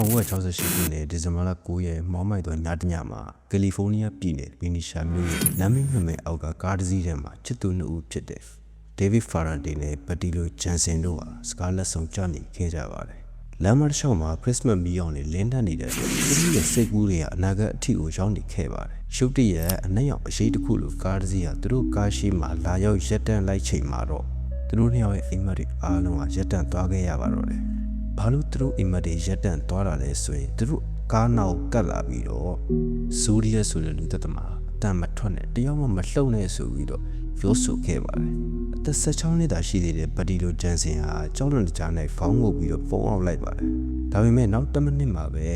1968ခုနှစ်ဒီဇင်ဘာလ9ရက်မောင်းမိုက်သောညတညမှာကယ်လီဖိုးနီးယားပြည်နယ်ဗီနီရှာမြို့ရဲ့လမ်းမင်းမမဲအောက်ကကားတစ်စီးထဲမှာချစ်သူနှစ်ဦးဖြစ်တဲ့ဒေးဗစ်ဖာရန်ဒေနဲ့ဘတီလိုဂျန်ဆင်တို့ဟာစကားလက်ဆောင်ကြနေခဲ့ကြပါတယ်လမ်းမတစ်လျှောက်မှာခရစ်စမတ်မီးအောင်နဲ့လင်းတန်းနေတဲ့အတွက်သူတို့ရဲ့စိတ်ကူးတွေကအနာဂတ်အထိကိုရောက်နေခဲ့ပါတယ်ရှုပ်တရက်အနက်ရောင်အရှိတစ်ခုလိုကားတစ်စီးဟာသူတို့ကားရှိမှလာရောက်ရက်တန်းလိုက်ချိန်မှာတော့သူတို့နှစ်ယောက်ရဲ့အိမ်မက်တွေအားလုံးကရက်တန်းသွားခဲ့ရပါတော့တယ် ဘာလို့သူတို့အိမ်မက်တွေရက်တန့်သွားတာလဲဆိုရင်သူတို့ကားနောက်ကတ်လာပြီးတော့ဇူရီယက်ဆိုတဲ့လူသက်သမားအတန်မထွက်နဲ့တယောက်မှမလှုပ်နဲ့ဆိုပြီးတော့ပြောဆိုခဲ့ပါတယ်အသက်16နှစ်သာရှိသေးတဲ့ဘဒီလိုဂျန်စင်ဟာကြောက်လွန်တကြားနဲ့ဖောင်းငုပ်ပြီးတော့ဖုံးအောင်လိုက်ပါတယ်ဒါပေမဲ့နောက်10မိနစ်မှာပဲ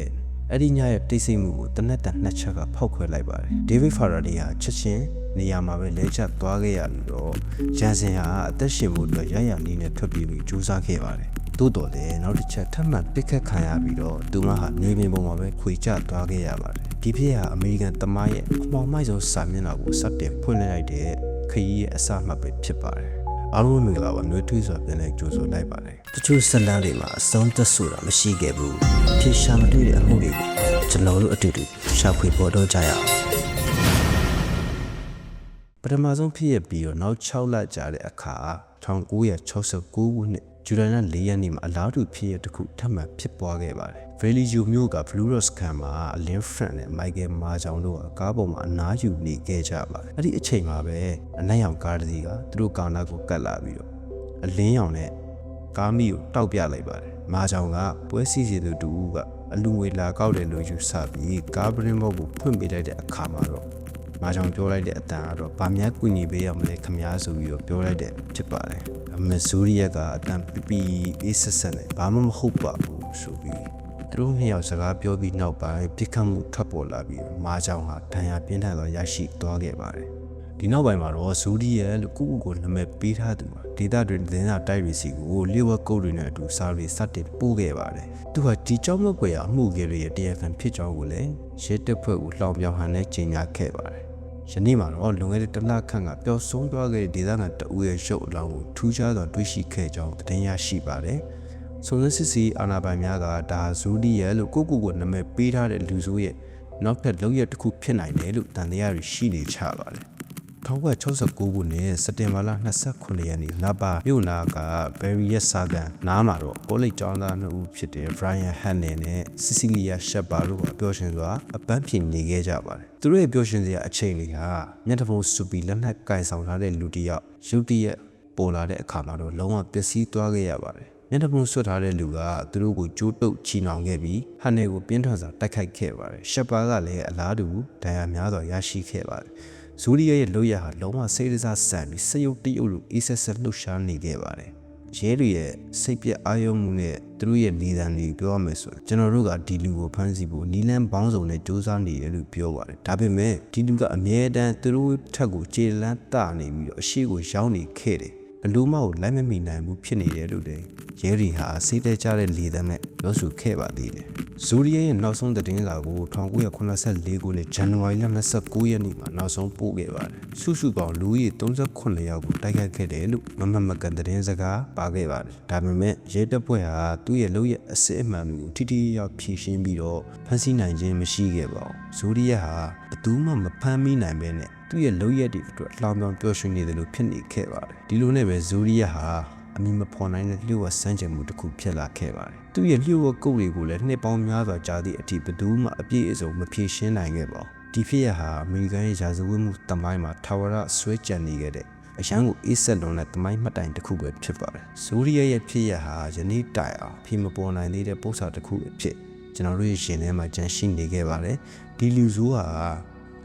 အဲ့ဒီညရဲ့တိတ်ဆိတ်မှုကိုတနက်တန်နှစ်ချက်ကဖောက်ခွဲလိုက်ပါတယ်ဒေးဗစ်ဖာရာဒီဟာချက်ချင်းနေရာမှာပဲလဲကျသွားခဲ့ရပြီးတော့ဂျန်စင်ဟာအသက်ရှင်ဖို့အတွက်ရရနည်းနဲ့ထွက်ပြေးပြီးကြိုးစားခဲ့ပါတယ် သို့တော်လည်းနောက်တစ်ချက်ထပ်မံပစ်ခတ်ခံရပြီးတော့သူမဟာနေပင်ပေါ်မှာပဲခွေကျသွားခဲ့ရပါတယ်ဒီဖြစ်ဟာအမေရိကန်တမိုင်းရဲ့အမောင်မိုက်ဆုံးစာမျက်နှာကိုစတင်ဖွင့်လှစ်လိုက်တဲ့ခရီးရဲ့အစမှတ်ပဲဖြစ်ပါတယ်အားလုံးမင်္ဂလာပါနှွေးထွေးစွာပြန်လည်ကြိုဆိုလိုက်ပါတယ်တချို့ဇလန်းတွေမှာအဆုံးသက်ဆိုတာမရှိခဲ့ဘူးဖြစ်ရှာမတွေ့တဲ့အမှုတွေကိုကျွန်တော်တို့အတူတူရှာဖွေပေါ်တော့ကြရအောင်ပထမဆုံးဖြစ်ရပြီးတော့နောက်6လကြာတဲ့အခါ1969ခုနှစ် ဇူလိုင်လ4ရက်နေ့မှာအလားတူဖြစ်ရတစ်ခုထပ်မံဖြစ်ပွားခဲ့ပါတယ်။ Value မြို့က Blue Rose ခံမှာအလင်းဖရန်နဲ့ Michael မာချောင်တို့ကကားပေါ်မှာအနားယူနေခဲ့ကြပါတယ်။အဲ့ဒီအချိန်မှာပဲအနက်ရောင်ကားတစ်စီးကသူတို့ကောင်နာကိုကတ်လာပြီးတော့အလင်းရောင်နဲ့ကားမီကိုတောက်ပြလိုက်ပါတယ်။မာချောင်ကပွဲစီစီသူတူကအလူငွေလာကောက်တယ်လို့ယူဆပြီးကားပရင်ဘောက်ကိုဖွင့်ပေးလိုက်တဲ့အခါမှာတော့ မာချောင်ပြောလိုက်တဲ့အတန်ကတော့ဗာများကူညီပေးရမလဲခမားဆိုပြီးတော့ပြောလိုက်တဲ့ဖြစ်ပါတယ်။မက်ဇူရီယက်ကအတန်ပီပီအေးဆက်ဆက်နဲ့ဘာမှမဟုတ်ပါဘူးဆိုပြီးသူတို့နှစ်ယောက်စကားပြောပြီးနောက်ပိုင်းပြစ်ခတ်မှုထွက်ပေါ်လာပြီးမာချောင်ဟာဒဏ်ရာပြင်းထန်သောရရှိသွားခဲ့ပါတယ်။ဒီနောက်ပိုင်းမှာတော့ဇူဒီယက်လို့ကိုကိုကိုနာမည်ပေးထားသူပါဒေတာတွင်သတင်းစာတိုက်ရီစီကိုလျှို့ဝှက်ကုတ်တွေနဲ့အတူစာရီစတင်ပို့ခဲ့ပါတယ်။သူဟာဒီကြောင့်မကွယ်အမှုကြီးရဲ့တရားခံဖြစ်ကြောင်းကိုလည်းရဲတပ်ဖွဲ့ကိုလှောင်ပြောင်ဟန်နဲ့ကြေညာခဲ့ပါတယ်။ ယနေ့မှာတော့လွန်ခဲ့တဲ့တစ်လခန့်ကပျောက်ဆုံးသွားခဲ့တဲ့ဒေသခံတအူရဲ့ရုပ်အလောင်းကိုထူးခြားစွာတွေ့ရှိခဲ့ကြောင်းသတင်းရရှိပါတယ်။စုံစမ်းစစ်ဆေးအာဏာပိုင်များကဒါဇူလီရဲ့လို့ကိုကိုကိုနာမည်ပေးထားတဲ့လူဆိုးရဲ့နောက်ထပ်လောက်ရတစ်ခုဖြစ်နိုင်တယ်လို့တန်တရားတွေရှိနေချပါတယ်။ 1969ခုနှစ်စက်တင်ဘာလ29ရက်နေ့နပါမြို့နာကဘယ်ရီယက်ဆာကန်နားမှာတော့ကောလိပ်ကျောင်းသားနှစ်ဦးဖြစ်တဲ့ Brian Hannon နဲ့ Cecilia Shepard တို့ကပျော်ရွှင်စွာအပန်းဖြေနေခဲ့ကြပါတယ်။သူတို့ရဲ့ပျော်ရွှင်စရာအချိန်လေးဟာမျက်နှာဖုံးစူပီလက်နက်ကင်ဆောင်ထားတဲ့လူတစ်ယောက်ရုတ်တရက်ပေါ်လာတဲ့အခါမှာတော့လုံးဝပျက်စီးသွားခဲ့ရပါတယ်။မျက်နှာဖုံးဆွတ်ထားတဲ့လူကသူတို့ကိုကြိုးတုပ်ချီနှောင်ခဲ့ပြီးဟန်နယ်ကိုပြင်းထန်စွာတိုက်ခိုက်ခဲ့ပါတယ်။ရှက်ပါကလည်းအလားတူဒဏ်ရာများစွာရရှိခဲ့ပါတယ်။ ဇူရီယာရဲ့လုပ်ရဟာလုံးဝစိတ်ရစားဆန်ပြီးစရုပ်တရုပ်လိုအေးဆက်ဆက်လှုပ်ရှားနေခဲ့ပါတယ်။ရဲတွေရဲ့စိတ်ပြက်အာရုံမှုနဲ့သူတို့ရဲ့နေသံတွေပြောရမယ်ဆိုရင်ကျွန်တော်တို့ကဒီလူကိုဖမ်းဆီးဖို့နီလန်းပေါင်းစုံနဲ့စူးစမ်းနေတယ်လို့ပြောပါတယ်။ဒါပေမဲ့ဒီလူကအမြဲတမ်းသူတို့ထက်ကိုခြေလန်းတနေပြီးတော့အရှိကိုရောက်နေခဲ့တယ်။ဘလူးမကိုလိုက်မမိနိုင်ဘူးဖြစ်နေတယ်လို့လည်းရဲရီဟာစိတ်တဲကြတဲ့လေသံနဲ့ပြောဆိုခဲ့ပါသေးတယ်။ ဇူရီယာရဲ့နောက်ဆုံးသတင်းစာကို1984ခုနှစ်ဇန်နဝါရီလ29ရက်နေ့မှာနောက်ဆုံးပို့ခဲ့ပါတယ်။စုစုပေါင်းလူကြီး38ယောက်ကိုတိုက်ခိုက်ခဲ့တယ်လို့မမမကန်သတင်းစကားပါခဲ့ပါတယ်။ဒါပေမဲ့ရဲတပ်ဖွဲ့ဟာသူ့ရဲ့လုပ်ရအစစ်အမှန်ကိုထိထိရောက်ဖြည့်ရှင်းပြီးတော့ဖမ်းဆီးနိုင်ခြင်းမရှိခဲ့ပါဘူး။ဇူရီယာဟာဘယ်သူမှမဖမ်းမိနိုင်ပဲနဲ့သူ့ရဲ့လုပ်ရက်တွေအတွက်လှောင်ပြောင်ပျော်ရွှင်နေတယ်လို့ဖြစ်နေခဲ့ပါတယ်။ဒီလိုနဲ့ပဲဇူရီယာဟာ အမီမဖော်နိုင်တဲ့လျှို့ဝှက်စမ်းကြံမှုတစ်ခုဖြစ်လာခဲ့ပါတယ်။သူ့ရဲ့လျှို့ဝှက်ကုတ်တွေကိုလည်းနှစ်ပေါင်းများစွာကြာသည့်အထိဘယ်သူမှအပြည့်အစုံမဖြေရှင်းနိုင်ခဲ့ပါဘူး။ဒီဖြစ်ရဟာအမေရိကန်ရဲ့ရာဇဝတ်မှုတမိုင်းမှာထာဝရဆွဲကြံနေခဲ့တဲ့အရန်ကိုအေးဆက်လွန်တဲ့တမိုင်းမှတ်တိုင်တစ်ခုပဲဖြစ်ပါတယ်။ဇူရီယာရဲ့ဖြစ်ရဟာယနေ့တိုင်အောင်ဖြေမပေါ်နိုင်သေးတဲ့ပု္ပ္ပာတစ်ခုဖြစ်ကျွန်တော်တို့ရဲ့ရှင်ထဲမှာကြန့်ရှိနေခဲ့ပါတယ်။ဒီလူဆိုးဟာ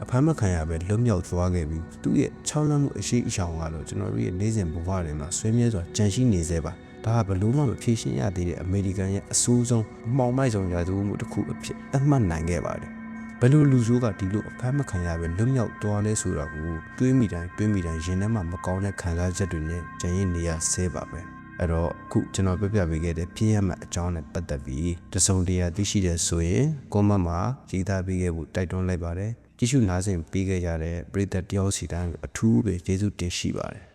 အဖမ်းမခံရပဲလွတ်မြောက်သွားခဲ့ပြီးသူ့ရဲ့ချောင်းလန့်မှုအရှိအရှောင်ကတော့ကျွန်တော်တို့ရဲ့နေ့စဉ်ဘဝတွေမှာဆွေးမြဲစွာကြန့်ရှိနေသေးပါဒါကဘလို့မှမဖြေရှင်းရသေးတဲ့အမေရိကန်ရဲ့အဆိုးဆုံးမှောင်မိုက်ဆုံးရာဇဝတ်မှုတစ်ခုအဖြစ်အမှတ်နိုင်ခဲ့ပါတယ်ဘယ်လိုလူဆိုးကဒီလိုအဖမ်းမခံရပဲလွတ်မြောက်သွားလဲဆိုတာကိုတွေးမိတိုင်းတွေးမိတိုင်းရင်ထဲမှာမကောင်းတဲ့ခံစားချက်တွေနဲ့ကြံရင်နေရဆဲပါပဲအဲ့တော့အခုကျွန်တော်ပြပြပေးခဲ့တဲ့ဖြစ်ရမှအကြောင်းနဲ့ပတ်သက်ပြီးတစုံတရာသိရှိတဲ့ဆိုရင်ကွန်မန့်မှာရေးသားပေးခဲ့ဖို့တိုက်တွန်းလိုက်ပါတယ် ကြည့်ရှုနားဆင်ပေးခဲ့ရတဲ့ပရိသတ်တယောက်စီတိုင်းအထူးပဲကျေးဇူးတင်ရှိပါတယ်